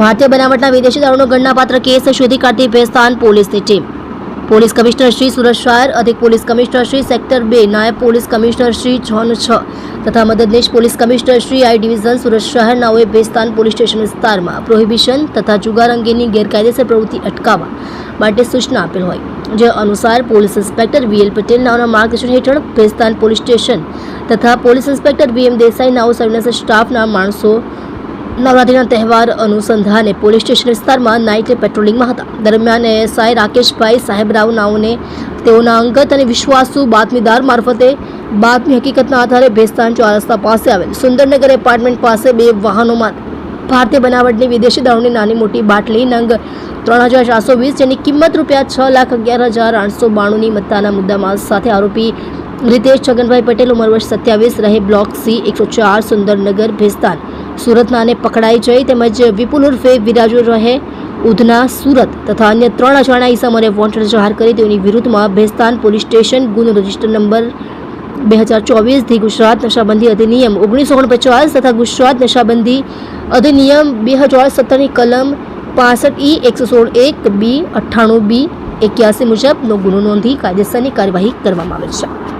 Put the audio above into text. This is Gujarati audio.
ભારતીય બનાવટના વિદેશી દારૂનો ગણનાપાત્ર કેસ શોધી કાઢતી ભેસ્તાન પોલીસની team. Police commissioner Shri Surat શહેર અધિક પોલીસ કમિશનર શ્રી સેક્ટર બે, નાયબ પોલીસ કમિશનર શ્રી જોન છ તથા મદદનીશ police commissioner Shri I division Surat શહેરનાઓએ Bhestan police station વિસ્તારમાં પ્રોહિબિશન તથા જુગાર અંગેની ગેરકાયદેસર પ્રવૃત્તિ અટકાવવા માટે સૂચના આપેલ હોય. જે અનુસાર પોલીસ ઇન્સ્પેક્ટર વીએલ પટેલ નાઓના માર્ગદર્શન હેઠળ ભેસ્તાન પોલીસ સ્ટેશન તથા પોલીસ ઇન્સ્પેક્ટર વીએમ દેસાઈ નાઓ સર્વેલન્સ સ્ટાફના માણસો નવરાત્રિના તહેવાર અનુસંધાને પોલીસ સ્ટેશન વિસ્તારમાં નાઇટ પેટ્રોલિંગમાં હતા. દરમિયાન એએસઆઈ રાકેશભાઈ સાહેબરાવ નાઓને તેઓના અંગત અને વિશ્વાસુ બાતમીદાર મારફતે બાતમી હકીકતના આધારે ભેસ્તાન ચોર રસ્તા પાસે આવેલ. સુંદરનગર એપાર્ટમેન્ટ પાસે બે વાહનોમાં ભારતીય બનાવટની વિદેશી દારૂની નાની મોટી બાટલી નંગ ત્રણ હજાર ચારસો વીસ જેની કિંમત રૂપિયા છ લાખ અગિયાર હજાર આઠસો બાણુંની મત્તાના મુદ્દામાલ સાથે આરોપી રીતેશ છગનભાઈ પટેલ, ઉંમર વર્ષ સત્યાવીસ, રહે બ્લોક સી એકસો ચાર, સુંદરનગર, ભેસ્તાન. સુરતના અને પકડાઈ જઈ તેમજ વિપુલ ઉર્ફે વિરાજુ રહે ઉધના સુરત તથા અન્ય ત્રણ અજાણા ઇસમોને વોન્ટેડ જાહેર કરી તેઓની વિરુદ્ધમાં ભેસ્તાન પોલીસ સ્ટેશન ગુનો રજિસ્ટર નંબર બે હજાર ચોવીસથી ગુજરાત નશાબંધી અધિનિયમ ઓગણીસો ઓગણપચાસ તથા ગુજરાત નશાબંધી અધિનિયમ બે હજાર સત્તરની કલમ પાસઠ ઈ એકસો સોળ એક બી અઠ્ઠાણું બી એક્યાસી મુજબનો ગુનો નોંધી કાયદેસરની કાર્યવાહી કરવામાં આવે છે.